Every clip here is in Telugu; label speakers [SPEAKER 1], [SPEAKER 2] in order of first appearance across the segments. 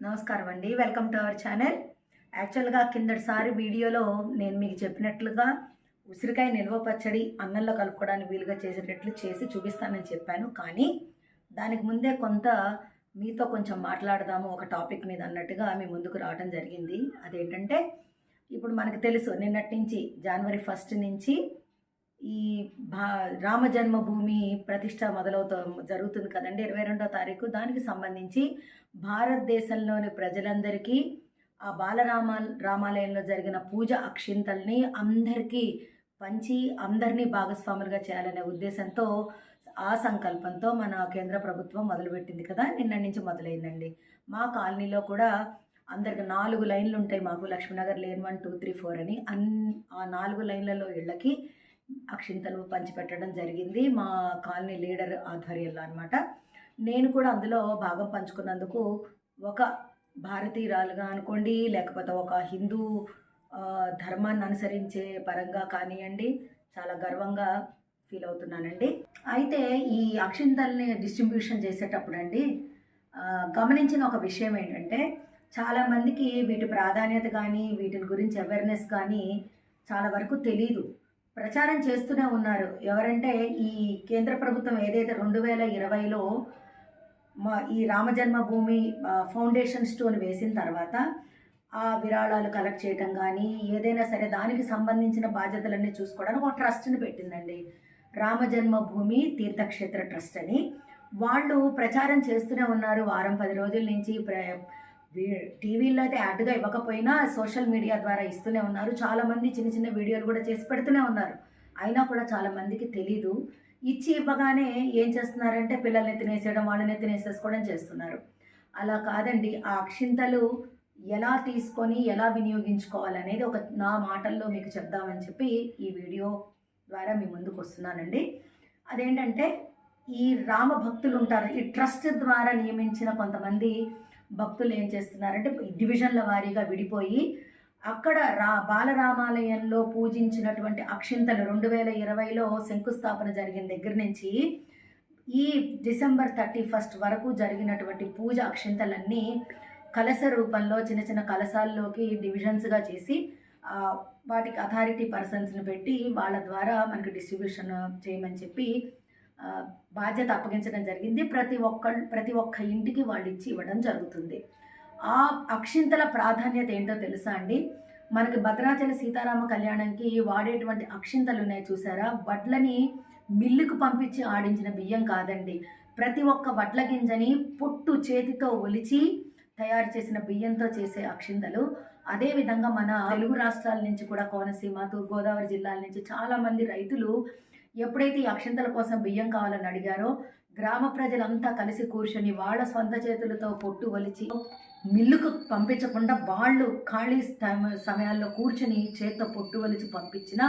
[SPEAKER 1] నమస్కారం అండి. వెల్కమ్ టు అవర్ ఛానల్ యాక్చువల్గా కిందటిసారి వీడియోలో నేను మీకు చెప్పినట్లుగా ఉసిరికాయ నిల్వ పచ్చడి అన్నంలో కలుపుకోవడానికి వీలుగా చేసేటట్లు చేసి చూపిస్తానని చెప్పాను. కానీ దానికి ముందే కొంత మీతో కొంచెం మాట్లాడదాము ఒక టాపిక్ మీద అన్నట్టుగా మీ ముందుకు రావడం జరిగింది. అదేంటంటే ఇప్పుడు మనకు తెలుసు నిన్నటి నుంచి జనవరి ఫస్ట్ నుంచి ఈ భా రామ జన్మభూమి ప్రతిష్ట మొదలవుతా జరుగుతుంది కదండి ఇరవై రెండో తారీఖు. దానికి సంబంధించి భారతదేశంలోని ప్రజలందరికీ ఆ బాలరామ రామాలయంలో జరిగిన పూజ అక్షింతల్ని అందరికీ పంచి అందరినీ భాగస్వాములుగా చేయాలనే ఉద్దేశంతో ఆ సంకల్పంతో మన కేంద్ర ప్రభుత్వం మొదలుపెట్టింది కదా నిన్న నుంచి మొదలైందండి. మా కాలనీలో కూడా అందరికి నాలుగు లైన్లు ఉంటాయి మాకు. Lakshminagar lane one two three four అని. అన్ ఆ నాలుగు లైన్లలో ఇళ్ళకి అక్షింతలు పంచిపెట్టడం జరిగింది. మా కాలనీ లీడర్ ఆధ్వర్యంలో అనమాట నేను కూడా అందులో భాగం పంచుకున్నందుకు ఒక భారతీయురాలుగా అనుకోండి లేకపోతే ఒక హిందూ ధర్మాన్ని అనుసరించే పరంగా కానివ్వండి చాలా గర్వంగా ఫీల్ అవుతున్నానండి. అయితే ఈ అక్షింతల్ని డిస్ట్రిబ్యూషన్ చేసేటప్పుడు అండి గమనించిన ఒక విషయం ఏంటంటే చాలామందికి వీటి ప్రాధాన్యత కానీ వీటి గురించి అవేర్నెస్ కానీ చాలా వరకు తెలియదు ప్రచారం చేస్తూనే ఉన్నారు. ఎవరంటే ఈ కేంద్ర ప్రభుత్వం ఏదైతే రెండు వేల ఇరవైలో మా ఈ రామజన్మభూమి ఫౌండేషన్ స్టోన్ వేసిన తర్వాత ఆ విరాళాలు కలెక్ట్ చేయటం కానీ ఏదైనా సరే దానికి సంబంధించిన బాధ్యతలన్నీ చూసుకోవడానికి ఒక ట్రస్ట్ని పెట్టిందండి. రామజన్మభూమి తీర్థక్షేత్ర ట్రస్ట్ అని. వాళ్ళు ప్రచారం చేస్తూనే ఉన్నారు. వారం పది రోజుల నుంచి ప్ర టీవీలో టీవీల్లో అయితే యాడ్గా ఇవ్వకపోయినా సోషల్ మీడియా ద్వారా ఇస్తూనే ఉన్నారు. చాలామంది చిన్న చిన్న వీడియోలు కూడా చేసి పెడుతూనే ఉన్నారు. అయినా కూడా చాలామందికి తెలీదు. ఇచ్చి ఇవ్వగానే ఏం చేస్తున్నారంటే పిల్లల్ని తినేసేయడం వాళ్ళని తినేసేసుకోవడం చేస్తున్నారు. అలా కాదండి. ఆ అక్షింతలు ఎలా తీసుకొని ఎలా వినియోగించుకోవాలనేది ఒక నా మాటల్లో మీకు చెప్దామని చెప్పి ఈ వీడియో ద్వారా మీ ముందుకు వస్తున్నానండి. అదేంటంటే ఈ రామ భక్తులు ఉంటారు ఈ ట్రస్ట్ ద్వారా నియమించిన కొంతమంది భక్తులు ఏం చేస్తున్నారంటే డివిజన్ల వారీగా విడిపోయి అక్కడ రా బాలరామాలయంలో పూజించినటువంటి అక్షింతలు రెండు వేల ఇరవైలో శంకుస్థాపన జరిగిన దగ్గర నుంచి ఈ డిసెంబర్ థర్టీ ఫస్ట్ వరకు జరిగినటువంటి పూజ అక్షింతలన్నీ కలశ రూపంలో చిన్న చిన్న కలశాల్లోకి డివిజన్స్గా చేసి వాటికి అథారిటీ పర్సన్స్ని పెట్టి వాళ్ళ ద్వారా మనకి డిస్ట్రిబ్యూషన్ చేయమని చెప్పి బాధ్యత అప్పగించడం జరిగింది. ప్రతి ఒక్క ప్రతి ఒక్క ఇంటికి వాళ్ళు ఇచ్చి ఇవ్వడం జరుగుతుంది. ఆ అక్షింతల ప్రాధాన్యత ఏంటో తెలుసా అండి? మనకి భద్రాచల సీతారామ కళ్యాణంకి వాడేటువంటి అక్షింతలు ఉన్నాయి చూసారా? వడ్లని మిల్లుకు పంపించి ఆడించిన బియ్యం కాదండి. ప్రతి ఒక్క వడ్ల గింజని పొట్టు చేతితో ఒలిచి తయారు చేసిన బియ్యంతో చేసే అక్షింతలు. అదేవిధంగా మన తెలుగు రాష్ట్రాల నుంచి కూడా కోనసీమ తూర్పుగోదావరి జిల్లాల నుంచి చాలామంది రైతులు ఎప్పుడైతే ఈ అక్షంతల కోసం బియ్యం కావాలని అడిగారో గ్రామ ప్రజలంతా కలిసి కూర్చొని వాళ్ళ సొంత చేతులతో పొట్టు వలిచి మిల్లుకు పంపించకుండా వాళ్ళు ఖాళీ సమయాల్లో కూర్చొని చేత్తో పొట్టు వలిచి పంపించిన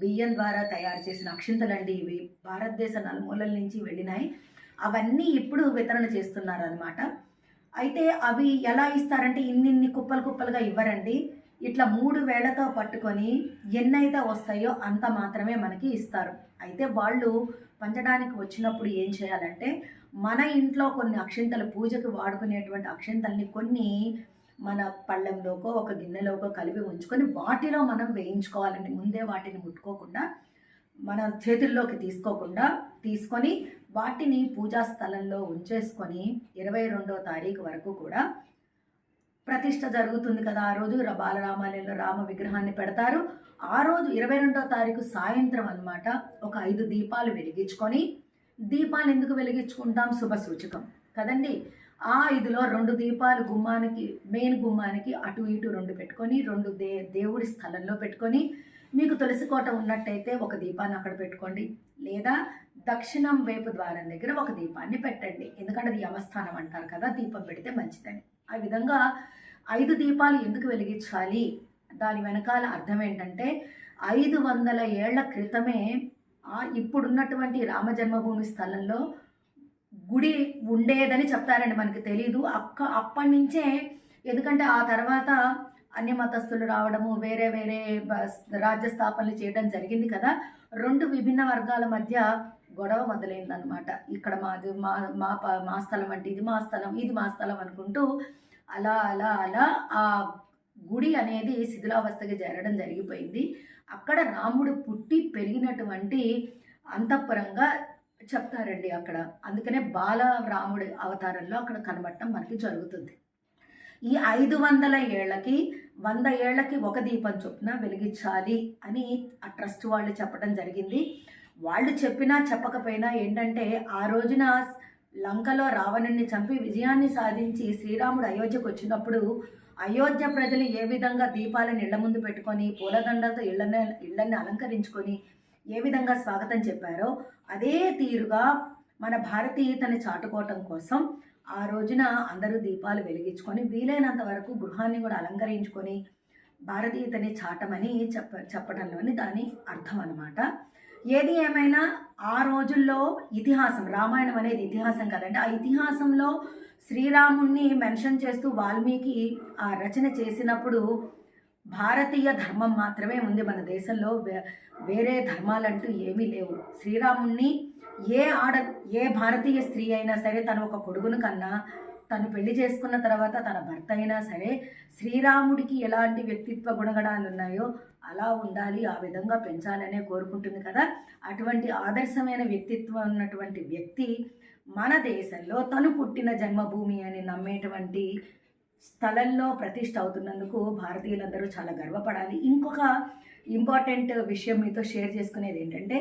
[SPEAKER 1] బియ్యం ద్వారా తయారు చేసిన అక్షింతలండి ఇవి. భారతదేశ నలుమూలల నుంచి వెళ్ళినాయి. అవన్నీ ఇప్పుడు వితరణ చేస్తున్నారు అనమాట అయితే అవి ఎలా ఇస్తారంటే ఇన్నిన్ని కుప్పలు కుప్పలుగా ఇవ్వరండి. ఇట్లా మూడు వేళ్ళతో పట్టుకొని ఎన్నైతే వస్తాయో అంత మాత్రమే మనకి ఇస్తారు. అయితే వాళ్ళు పంచడానికి వచ్చినప్పుడు ఏం చేయాలంటే మన ఇంట్లో కొన్ని అక్షింతలు పూజకు వాడుకునేటువంటి అక్షింతల్ని కొన్ని మన పళ్ళెంలోకో ఒక గిన్నెలోకో కలిపి ఉంచుకొని వాటిలో మనం వేయించుకోవాలండి. ముందే వాటిని ముట్టుకోకుండా మన చేతుల్లోకి తీసుకోకుండా తీసుకొని వాటిని పూజా స్థలంలో ఉంచేసుకొని ఇరవై రెండో తారీఖు వరకు కూడా ప్రతిష్ట జరుగుతుంది కదా. ఆ రోజు బాలరామాలయంలో రామ విగ్రహాన్ని పెడతారు. ఆ రోజు ఇరవై రెండో తారీఖు సాయంత్రం అన్నమాట ఒక ఐదు దీపాలు వెలిగించుకొని దీపాలు ఎందుకు వెలిగించుకుంటాం? శుభ సూచకం. కదండి? ఆ ఐదులో రెండు దీపాలు గుమ్మానికి మెయిన్ గుమ్మానికి అటు ఇటు రెండు పెట్టుకొని రెండు దే దేవుడి స్థలంలో పెట్టుకొని మీకు తులసి కోట ఉన్నట్టయితే ఒక దీపాన్ని అక్కడ పెట్టుకోండి. లేదా దక్షిణం వైపు ద్వారం దగ్గర ఒక దీపాన్ని పెట్టండి. ఎందుకంటే అది యమస్థానం అంటారు కదా దీపం పెడితే మంచిదని. ఆ విధంగా ఐదు దీపాలు ఎందుకు వెలిగించాలి? దాని వెనకాల అర్థం ఏంటంటే ఐదు వందల ఏళ్ళ క్రితమే ఇప్పుడున్నటువంటి రామ జన్మభూమి స్థలంలో గుడి ఉండేదని చెప్తారండి మనకి తెలీదు. అక్క అప్పటి నుంచే ఎందుకంటే ఆ తర్వాత అన్య మతస్థులు రావడము వేరే వేరే రాజ్య స్థాపనలు చేయడం జరిగింది కదా. రెండు విభిన్న వర్గాల మధ్య గొడవ మొదలైందనమాట ఇక్కడ మాది మా మా ప- మా స్థలం అంటే ఇది మా స్థలం ఇది మా స్థలం అనుకుంటూ అలా అలా అలా ఆ గుడి అనేది శిథిలావస్థకి చేరడం జరిగిపోయింది. అక్కడ రాముడు పుట్టి పెరిగినటువంటి అంతఃపురంగా చెప్తారండి అక్కడ. అందుకనే బాల రాముడి అవతారంలో అక్కడ కనబడటం మనకి జరుగుతుంది. ఈ ఐదు వందల ఏళ్ళకి వంద ఏళ్ళకి ఒక దీపం చొప్పున వెలిగించాలి అని ఆ ట్రస్ట్ వాళ్ళు చెప్పడం జరిగింది. వాళ్ళు చెప్పినా చెప్పకపోయినా ఏంటంటే ఆ రోజున లంకలో రావణుణ్ణి చంపి విజయాన్ని సాధించి శ్రీరాముడు అయోధ్యకు వచ్చినప్పుడు అయోధ్య ప్రజలు ఏ విధంగా దీపాలను ఇళ్ళ ముందు పెట్టుకొని పూలదండలతో ఇళ్ళని ఇళ్ళని అలంకరించుకొని ఏ విధంగా స్వాగతం చెప్పారో అదే తీరుగా మన భారతీయతని చాటుకోవటం కోసం ఆ రోజున అందరూ దీపాలు వెలిగించుకొని వీలైనంత వరకు గృహాన్ని కూడా అలంకరించుకొని భారతీయతని చాటమని చెప్ప చెప్పడంలోని దాని అర్థం అనమాట ఏది ఏమైనా ఆ రోజుల్లో ఇతిహాసం రామాయణం అనేది ఇతిహాసం కదండి. ఆ ఇతిహాసంలో శ్రీరాముణ్ణి మెన్షన్ చేస్తూ వాల్మీకి ఆ రచన చేసినప్పుడు భారతీయ ధర్మం మాత్రమే ఉంది మన దేశంలో. వేరే ధర్మాలంటూ ఏమీ లేవు. శ్రీరాముణ్ణి ఏ ఆడ ఏ భారతీయ స్త్రీ అయినా సరే తను ఒక కొడుకును కన్నా తను పెళ్ళి చేసుకున్న తర్వాత తన భర్త అయినా సరే శ్రీరాముడికి ఎలాంటి వ్యక్తిత్వ గుణగణాలు ఉన్నాయో అలా ఉండాలి ఆ విధంగా పెంచాలనే కోరుకుంటుంది కదా. అటువంటి ఆదర్శమైన వ్యక్తిత్వం ఉన్నటువంటి వ్యక్తి మన దేశంలో తను పుట్టిన జన్మభూమి అని నమ్మేటువంటి స్థలంలో ప్రతిష్ట అవుతున్నందుకు భారతీయులందరూ చాలా గర్వపడాలి. ఇంకొక ఇంపార్టెంట్ విషయం మీతో షేర్ చేసుకునేది ఏంటంటే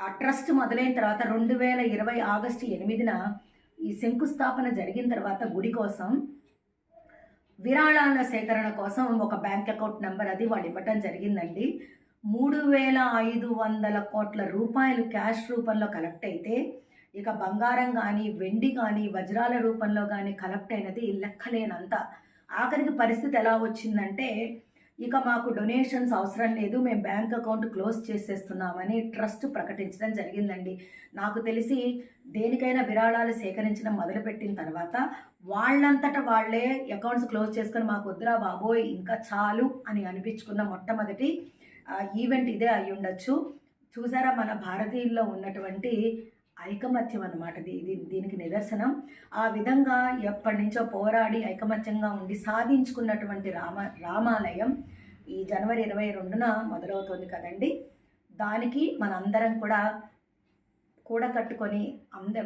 [SPEAKER 1] ఆ ట్రస్ట్ మొదలైన తర్వాత రెండు వేల ఇరవై ఆగస్టు ఎనిమిదిన ఈ శంకుస్థాపన జరిగిన తర్వాత గుడి కోసం విరాళాల సేకరణ కోసం ఒక బ్యాంక్ అకౌంట్ నెంబర్ అది వాళ్ళు ఇవ్వటం జరిగిందండి. మూడు వేల ఐదు వందల కోట్ల రూపాయలు క్యాష్ రూపంలో కలెక్ట్ అయితే ఇక బంగారం కానీ వెండి కానీ వజ్రాల రూపంలో కానీ కలెక్ట్ అయినది లెక్కలేనంత. ఆఖరికి పరిస్థితి ఎలా వచ్చిందంటే ఇక మాకు డొనేషన్స్ అవసరం లేదు మేము బ్యాంక్ అకౌంట్ క్లోజ్ చేసేస్తున్నామని ట్రస్ట్ ప్రకటించడం జరిగిందండి. నాకు తెలిసి దేనికైనా విరాళాలు సేకరించడం మొదలుపెట్టిన తర్వాత వాళ్ళంతట వాళ్ళే అకౌంట్స్ క్లోజ్ చేసుకొని మాకు వద్దురా బాబోయ్ ఇంకా చాలు అని అనిపించుకున్న మొట్టమొదటి ఈవెంట్ ఇదే అయి ఉండొచ్చు చూసారా మన భారతీయుల్లో ఉన్నటువంటి ఐకమత్యం అనమాట ఇది దీనికి నిదర్శనం. ఆ విధంగా ఎప్పటి నుంచో పోరాడి ఐకమత్యంగా ఉండి సాధించుకున్నటువంటి రామ రామాలయం ఈ జనవరి ఇరవై రెండున మొదలవుతుంది కదండి. దానికి మనందరం కూడా కూడకట్టుకొని అంద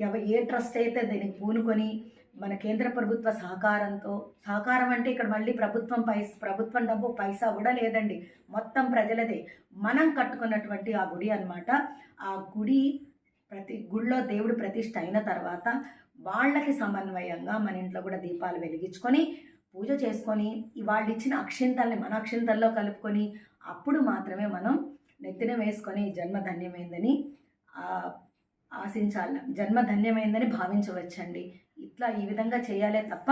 [SPEAKER 1] ఎవ- ఏ ట్రస్ట్ అయితే దీనికి పూనుకొని మన కేంద్ర ప్రభుత్వ సహకారంతో సహకారం అంటే ఇక్కడ మళ్ళీ ప్రభుత్వం పైస ప్రభుత్వం డబ్బు పైసా కూడా లేదండి. మొత్తం ప్రజలదే. మనం కట్టుకున్నటువంటి ఆ గుడి అనమాట ఆ గుడి ప్రతి గుళ్ళో దేవుడు ప్రతిష్ట అయిన తర్వాత వాళ్ళకి సమన్వయంగా మన ఇంట్లో కూడా దీపాలు వెలిగించుకొని పూజ చేసుకొని వాళ్ళు ఇచ్చిన అక్షింతల్ని మన అక్షింతల్లో కలుపుకొని అప్పుడు మాత్రమే మనం నెత్తిన వేసుకొని జన్మ ధన్యమైందని ఆశించాలి జన్మ ధన్యమైందని భావించవచ్చండి. ఇట్లా ఈ విధంగా చేయాలే తప్ప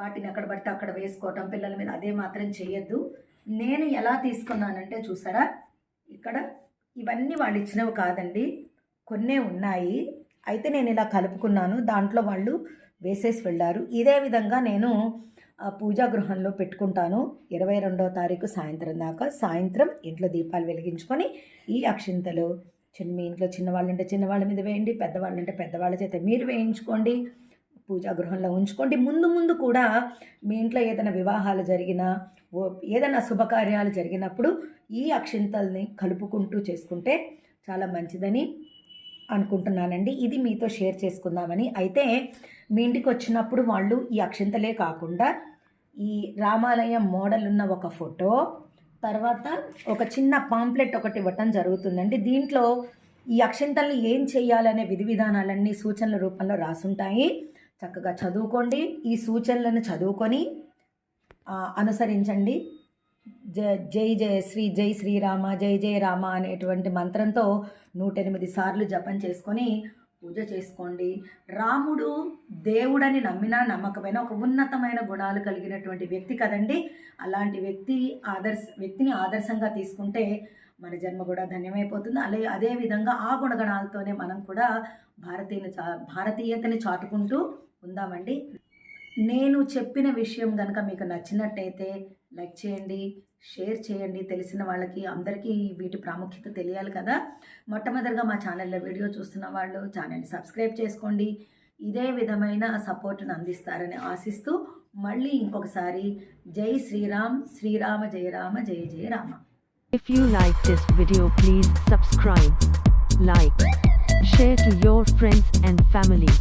[SPEAKER 1] వాటిని అక్కడ పడితే అక్కడ వేసుకోవటం పిల్లల మీద అదే మాత్రం చేయొద్దు. నేను ఎలా తీసుకున్నానంటే చూసారా ఇక్కడ ఇవన్నీ వాళ్ళు ఇచ్చినవి కాదండి. కొన్నే ఉన్నాయి. అయితే నేను ఇలా కలుపుకున్నాను. దాంట్లో వాళ్ళు వేసేసి వెళ్ళారు. ఇదే విధంగా నేను పూజా గృహంలో పెట్టుకుంటాను. ఇరవై రెండవ తారీఖు సాయంత్రం దాకా. సాయంత్రం ఇంట్లో దీపాలు వెలిగించుకొని ఈ అక్షింతలు చిన్న మీ ఇంట్లో చిన్నవాళ్ళు ఉంటే చిన్నవాళ్ళ మీద వేయండి పెద్దవాళ్ళు ఉంటే పెద్దవాళ్ళ చేత మీరు వేయించుకోండి పూజా గృహంలో ఉంచుకోండి. ముందు ముందు కూడా మీ ఇంట్లో ఏదైనా వివాహాలు జరిగినా ఓ- ఏదైనా శుభకార్యాలు జరిగినప్పుడు ఈ అక్షింతల్ని కలుపుకుంటూ చేసుకుంటే చాలా మంచిదని అనుకుంటున్నానండి. ఇది మీతో షేర్ చేసుకుందామని. అయితే మీ ఇంటికి వచ్చినప్పుడు వాళ్ళు ఈ అక్షింతలే కాకుండా ఈ రామాలయం మోడల్ ఉన్న ఒక ఫోటో తర్వాత ఒక చిన్న పాంప్లెట్ ఒకటి ఇవ్వటం జరుగుతుందండి. దీంట్లో ఈ అక్షింతల్ని ఏం చేయాలనే విధి విధానాలన్నీ సూచనల రూపంలో రాసుంటాయి. చక్కగా చదువుకోండి. ఈ సూచనలను చదువుకొని అనుసరించండి. జ జై జయ శ్రీ జై శ్రీరామ జై జయ రామ అనేటువంటి మంత్రంతో నూట ఎనిమిది సార్లు జపం చేసుకొని పూజ చేసుకోండి. రాముడు దేవుడని నమ్మినా నమ్మకమైన ఒక ఉన్నతమైన గుణాలు కలిగినటువంటి వ్యక్తి కదండి. అలాంటి వ్యక్తి ఆదర్శ వ్యక్తిని ఆదర్శంగా తీసుకుంటే మన జన్మ కూడా ధన్యమైపోతుంది. అలాగే అదేవిధంగా ఆ గుణగణాలతోనే మనం కూడా భారతీయ భారతీయతని చాటుకుంటూ ఉందామండి. నేను చెప్పిన విషయం కనుక మీకు నచ్చినట్టయితే లైక్ చేయండి షేర్ చేయండి. తెలిసిన వాళ్ళకి అందరికీ వీటి ప్రాముఖ్యత తెలియాలి కదా. మొట్టమొదటిగా మా ఛానల్లో వీడియో చూస్తున్న వాళ్ళు ఛానల్ని సబ్స్క్రైబ్ చేసుకోండి. ఇదే విధమైన సపోర్ట్ను అందిస్తారని ఆశిస్తూ మళ్ళీ ఇంకొకసారి జై శ్రీరామ్ శ్రీరామ జయ రామ జయ జయ Rama.
[SPEAKER 2] If you like this video please subscribe like share to your friends and family